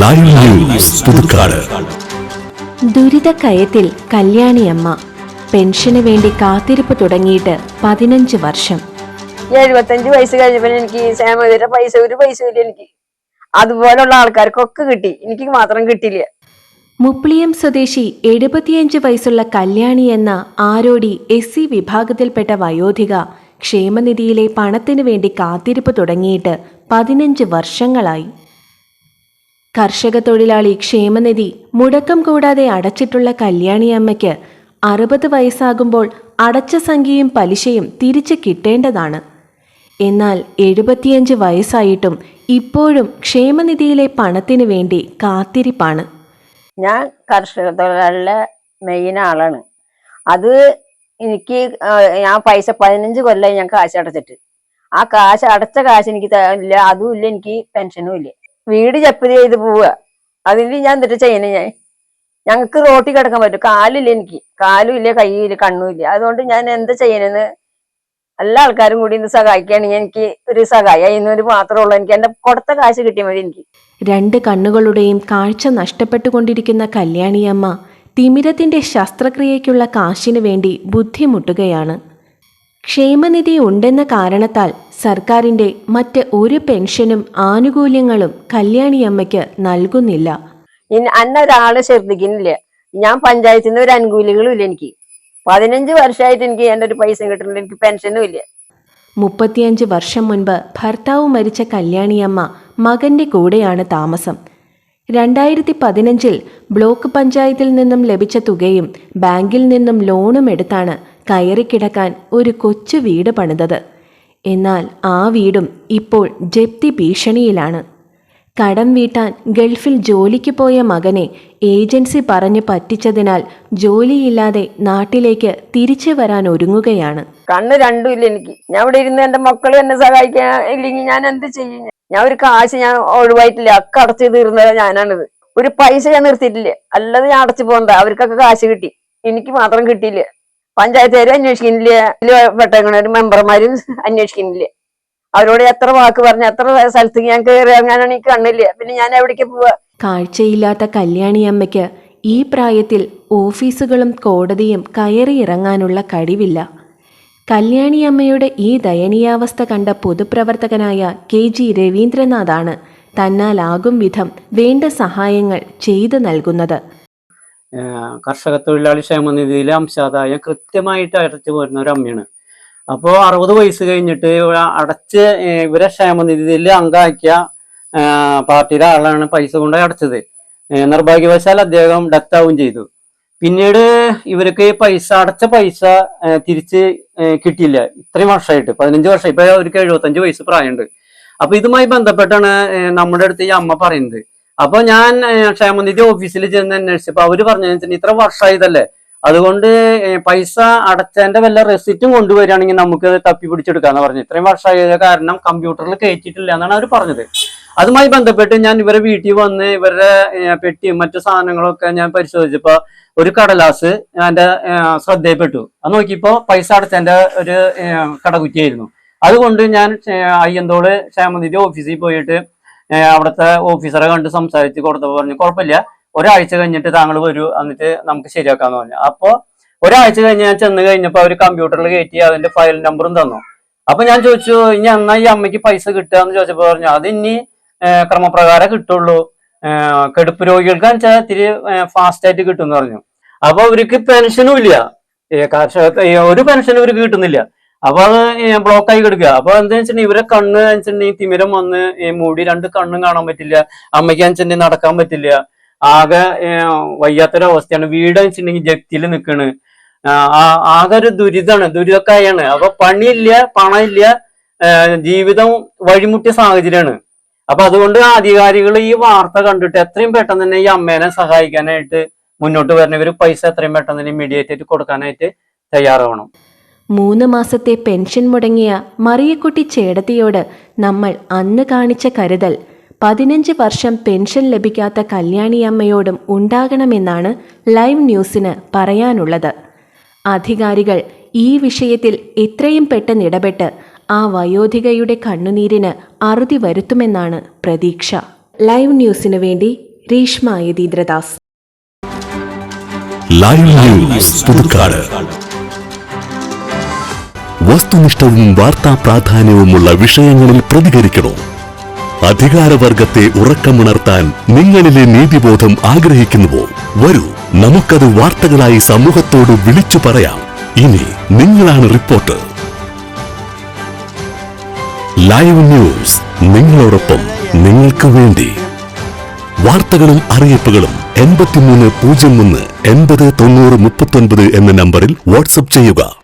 Live news Puthukkad. ദുരിതക്കയത്തിൽ കല്യാണിയമ്മ. പെൻഷന് വേണ്ടി കാത്തിരിപ്പ് തുടങ്ങിയിട്ട് പതിനഞ്ച് വർഷം. എഴുപത്തഞ്ച് വയസ്സ് കഴിഞ്ഞപ്പോൾ എനിക്ക് പൈസ ഒരു പൈസ ഇല്ല എനിക്ക്. അതുപോലുള്ള ആൾക്കാർക്കൊക്കെ കിട്ടി. എനിക്ക് മാത്രം കിട്ടില്ല മുപ്ലിയം സ്വദേശി എഴുപത്തിയഞ്ച് വയസ്സുള്ള കല്യാണി എന്ന ആരോടി എസ് സി വിഭാഗത്തിൽപ്പെട്ട വയോധിക ക്ഷേമനിധിയിലെ പണത്തിനു വേണ്ടി കാത്തിരിപ്പ് തുടങ്ങിയിട്ട് പതിനഞ്ച് വർഷങ്ങളായി. കർഷക തൊഴിലാളി ക്ഷേമനിധി മുടക്കം കൂടാതെ അടച്ചിട്ടുള്ള കല്യാണി അമ്മയ്ക്ക് അറുപത് വയസ്സാകുമ്പോൾ അടച്ച സംഖ്യയും പലിശയും തിരിച്ചു കിട്ടേണ്ടതാണ്. എന്നാൽ എഴുപത്തിയഞ്ച് വയസ്സായിട്ടും ഇപ്പോഴും ക്ഷേമനിധിയിലെ പണത്തിന് വേണ്ടി കാത്തിരിപ്പാണ്. ഞാൻ കർഷക തൊഴിലാളിയുടെ മെയിൻ ആളാണ്. അത് എനിക്ക് ഞാൻ പൈസ പതിനഞ്ച് കൊല്ലം ഞാൻ കാശ് അടച്ചിട്ട്. ആ കാശ് അടച്ച കാശ് എനിക്ക് ഇല്ല അതും ഇല്ല എനിക്ക് പെൻഷനും ഇല്ല. വീട് ജപ്തി ചെയ്ത് പോവുക. അതിന് ഞാൻ എന്നിട്ട് ചെയ്യണേ ഞാൻ? ഞങ്ങൾക്ക് റോട്ടിൽ കിടക്കാൻ പറ്റും. കാലില്ല എനിക്ക്. കാലും ഇല്ല കൈയും ഇല്ല കണ്ണും ഇല്ല. അതുകൊണ്ട് ഞാൻ എന്താ ചെയ്യണെന്ന് എല്ലാ ആൾക്കാരും കൂടി ഇന്ന് സഹായിക്കുകയാണെങ്കിൽ എനിക്ക് ഒരു സഹായി ഇന്നൊരു മാത്രമേ ഉള്ളൂ. എനിക്ക് എന്റെ കൊടുത്ത കാശ് കിട്ടിയ മതി എനിക്ക്. രണ്ട് കണ്ണുകളുടെയും കാഴ്ച നഷ്ടപ്പെട്ടുകൊണ്ടിരിക്കുന്ന കല്യാണിയമ്മ തിമിരത്തിന്റെ ശസ്ത്രക്രിയയ്ക്കുള്ള കാശിനു വേണ്ടി ബുദ്ധിമുട്ടുകയാണ്. ക്ഷേമനിധി ഉണ്ടെന്ന കാരണത്താൽ സർക്കാരിന്റെ മറ്റ് ഒരു പെൻഷനും ആനുകൂല്യങ്ങളും കല്യാണിയമ്മയ്ക്ക് നൽകുന്നില്ല. അന്ന ഒരാളെ ശ്രദ്ധിക്കുന്നില്ല. ഞാൻ പഞ്ചായത്തിൽ നിന്ന് ഒരു അനുകൂല്യങ്ങളും ഇല്ല എനിക്ക്. പതിനഞ്ച് വർഷമായിട്ട് എനിക്ക് എന്റെ ഒരു പൈസ കിട്ടുന്നില്ല. എനിക്ക് പെൻഷനും ഇല്ല. മുപ്പത്തിയഞ്ച് വർഷം മുൻപ് ഭർത്താവ് മരിച്ച കല്യാണിയമ്മ മകന്റെ കൂടെയാണ് താമസം. രണ്ടായിരത്തി പതിനഞ്ചിൽ ബ്ലോക്ക് പഞ്ചായത്തിൽ നിന്നും ലഭിച്ച തുകയും ബാങ്കിൽ നിന്നും ലോണും എടുത്താണ് കയറിക്കിടക്കാൻ ഒരു കൊച്ചു വീട് പണിതത്. എന്നാൽ ആ വീടും ഇപ്പോൾ ജപ്തി ഭീഷണിയിലാണ്. കടം വീട്ടാൻ ഗൾഫിൽ ജോലിക്ക് പോയ മകനെ ഏജൻസി പറഞ്ഞു പറ്റിച്ചതിനാൽ ജോലിയില്ലാതെ നാട്ടിലേക്ക് തിരിച്ചു വരാൻ ഒരുങ്ങുകയാണ്. കണ്ണ് രണ്ടും ഇല്ല എനിക്ക്. ഞാൻ ഇവിടെ ഇരുന്ന് എന്റെ മക്കൾ എന്നെ സഹായിക്കാൻ ഇല്ലെങ്കിൽ ഞാൻ എന്ത് ചെയ്യും? ഞാൻ ഒരു കാശ് ഞാൻ ഒഴിവായിട്ടില്ല. അക്ക അടച്ചു തീർന്നത് ഞാനാണിത്. ഒരു പൈസ ഞാൻ നിർത്തിയിട്ടില്ല. അല്ലാതെ ഞാൻ അടച്ചു പോകണ്ട അവർക്കൊക്കെ കാശ് കിട്ടി. എനിക്ക് മാത്രം കിട്ടിയില്ല. പഞ്ചായത്തുകാരും അന്വേഷിക്കുന്നില്ല ഒരു മെമ്പർമാരും അന്വേഷിക്കുന്നില്ല. അവരോട് എത്ര വാക്ക് പറഞ്ഞു എത്ര സ്ഥലത്ത് ഞാൻ കയറി ഇറങ്ങാനാണ് എനിക്ക് കണ്ണില്ല. പിന്നെ ഞാൻ എവിടേക്ക് പോവാ? കാഴ്ചയില്ലാത്ത കല്യാണി അമ്മയ്ക്ക് ഈ പ്രായത്തിൽ ഓഫീസുകളും കോടതിയും കയറി ഇറങ്ങാനുള്ള കഴിവില്ല. കല്യാണിയമ്മയുടെ ഈ ദയനീയാവസ്ഥ കണ്ട പൊതുപ്രവർത്തകനായ കെ ജി രവീന്ദ്രനാഥാണ് തന്നാലാകും വിധം വേണ്ട സഹായങ്ങൾ ചെയ്തു നൽകുന്നത്. കർഷക തൊഴിലാളി ക്ഷേമനിധിയിലെ അംശാദായം കൃത്യമായിട്ട് അടച്ചു പോരുന്ന ഒരു അമ്മയാണ്. അപ്പോൾ അറുപത് വയസ്സ് കഴിഞ്ഞിട്ട് അടച്ച് ഇവരെ ക്ഷേമനിധിയിൽ അംഗമാക്കിയ പാർട്ടിയിലെ ആളാണ് പൈസ കൊണ്ട് അടച്ചത്. നിർഭാഗ്യവശാൽ അദ്ദേഹം ഡെത്താവുകയും ചെയ്തു. പിന്നീട് ഇവർക്ക് പൈസ അടച്ച പൈസ തിരിച്ച് കിട്ടിയില്ല. ഇത്രയും വർഷമായിട്ട് പതിനഞ്ച് വർഷം. ഇപ്പൊ അവർക്ക് എഴുപത്തഞ്ച് വയസ്സ് പ്രായമുണ്ട്. അപ്പൊ ഇതുമായി ബന്ധപ്പെട്ടാണ് നമ്മുടെ അടുത്ത് ഈ അമ്മ പറയുന്നത്. അപ്പൊ ഞാൻ ക്ഷേമനിധി ഓഫീസിൽ ചെന്ന് അന്വേഷിച്ചപ്പോ അവർ പറഞ്ഞു ഇത്ര വർഷമായതല്ലേ അതുകൊണ്ട് പൈസ അടച്ചതിന്റെ വല്ല റെസിറ്റും കൊണ്ടുവരികയാണെങ്കിൽ നമുക്ക് തപ്പി പിടിച്ചെടുക്കാന്ന് പറഞ്ഞു ഇത്രയും വർഷമായ കാരണം കമ്പ്യൂട്ടറിൽ കയറ്റിയിട്ടില്ല എന്നാണ് അവർ പറഞ്ഞത്. അതുമായി ബന്ധപ്പെട്ട് ഞാൻ ഇവരെ വീട്ടിൽ വന്ന് ഇവരുടെ പെട്ടിയും മറ്റു സാധനങ്ങളൊക്കെ ഞാൻ പരിശോധിച്ചപ്പോ ഒരു കടലാസ് എന്റെ ശ്രദ്ധയിൽപ്പെട്ടു. അത് നോക്കിയപ്പോ പൈസ അടച്ചതിന്റെ ഒരു കടകുറ്റിയായിരുന്നു. അതുകൊണ്ട് ഞാൻ അയ്യന്തോൾ ക്ഷേമനിധി ഓഫീസിൽ പോയിട്ട് അവിടുത്തെ ഓഫീസറെ കണ്ട് സംസാരിച്ച് കൊടുത്തപ്പോൾ പറഞ്ഞു കുഴപ്പമില്ല. ഒരാഴ്ച കഴിഞ്ഞിട്ട് താങ്കൾ വരൂ. എന്നിട്ട് നമുക്ക് ശരിയാക്കാന്ന് പറഞ്ഞു. അപ്പോൾ ഒരാഴ്ച കഴിഞ്ഞ് ഞാൻ ചെന്ന് കഴിഞ്ഞപ്പോൾ അവർ കമ്പ്യൂട്ടറിൽ കയറ്റി അതിന്റെ ഫയൽ നമ്പറും തന്നു. അപ്പൊ ഞാൻ ചോദിച്ചു ഇനി എന്നാ ഈ അമ്മയ്ക്ക് പൈസ കിട്ടുക? എന്ന് ചോദിച്ചപ്പോ പറഞ്ഞു അത് ഇനി ക്രമപ്രകാരം കിട്ടുള്ളൂ. കെടുപ്പ് രോഗികൾക്ക് വെച്ചാൽ ഇത്തിരി ഫാസ്റ്റ് ആയിട്ട് കിട്ടും എന്ന് പറഞ്ഞു. അപ്പൊ അവർക്ക് പെൻഷനും ഇല്ല. കർഷക ഒരു പെൻഷനും ഇവർക്ക് കിട്ടുന്നില്ല. അപ്പൊ അത് ബ്ലോക്ക് ആയി കിടക്കുക. അപ്പൊ എന്താ വെച്ചിട്ടുണ്ടെങ്കിൽ ഇവരെ കണ്ണ് വെച്ചിട്ടുണ്ടെങ്കിൽ തിമിരം വന്ന് മൂടി രണ്ട് കണ്ണും കാണാൻ പറ്റില്ല. അമ്മയ്ക്ക് വെച്ചിട്ടുണ്ടെങ്കിൽ നടക്കാൻ പറ്റില്ല. ആകെ വയ്യാത്തൊരവസ്ഥയാണ് വീട് വെച്ചിട്ടുണ്ടെങ്കിൽ ജപ്തിയിൽ നിൽക്കണ്. ആകെ ഒരു ദുരിതമാണ് ദുരിതക്കായാണ്. അപ്പൊ പണിയില്ല പണമില്ല ജീവിതം വഴിമുട്ടിയ സാഹചര്യമാണ്. അപ്പൊ അതുകൊണ്ട് അധികാരികൾ ഈ വാർത്ത കണ്ടിട്ട് എത്രയും പെട്ടെന്ന് തന്നെ ഈ അമ്മേനെ സഹായിക്കാനായിട്ട് മുന്നോട്ട് വരണവര് പൈസ എത്രയും പെട്ടെന്ന് തന്നെ ഇമ്മീഡിയറ്റ് ആയിട്ട് കൊടുക്കാനായിട്ട് തയ്യാറാവണം. മൂന്ന് മാസത്തെ പെൻഷൻ മുടങ്ങിയ മറിയക്കുട്ടി ചേടത്തിയോട് നമ്മൾ അന്ന് കാണിച്ച കരുതൽ പതിനഞ്ച് വർഷം പെൻഷൻ ലഭിക്കാത്ത കല്യാണിയമ്മയോടും ഉണ്ടാകണമെന്നാണ് ലൈവ് ന്യൂസിന് പറയാനുള്ളത്. അധികാരികൾ ഈ വിഷയത്തിൽ എത്രയും പെട്ടെന്ന് ഇടപെട്ട് ആ വയോധികയുടെ കണ്ണുനീരിന് അറുതി വരുത്തുമെന്നാണ് പ്രതീക്ഷ. ലൈവ് ന്യൂസിനു വേണ്ടി Reeshma Yatheendradas. Live news Puthukkad. വസ്തുനിഷ്ഠവും വാർത്താ പ്രാധാന്യവുമുള്ള വിഷയങ്ങളിൽ പ്രതികരിക്കണോ? അധികാരവർഗത്തെ ഉറക്കമുണർത്താൻ നിങ്ങളിലെ നീതിബോധം ആഗ്രഹിക്കുന്നുവോ? വരൂ നമുക്കത് വാർത്തകളായി സമൂഹത്തോട് വിളിച്ചു പറയാം. ഇനി നിങ്ങളാണ് റിപ്പോർട്ടർ. ലൈവ് ന്യൂസ് നിങ്ങളോടൊപ്പം നിങ്ങൾക്ക് വേണ്ടി. വാർത്തകളും അറിയിപ്പുകളും എൺപത്തിമൂന്ന് പൂജ്യം ഒന്ന് എൺപത് തൊണ്ണൂറ് മുപ്പത്തൊൻപത് എന്ന നമ്പറിൽ വാട്സപ്പ് ചെയ്യുക.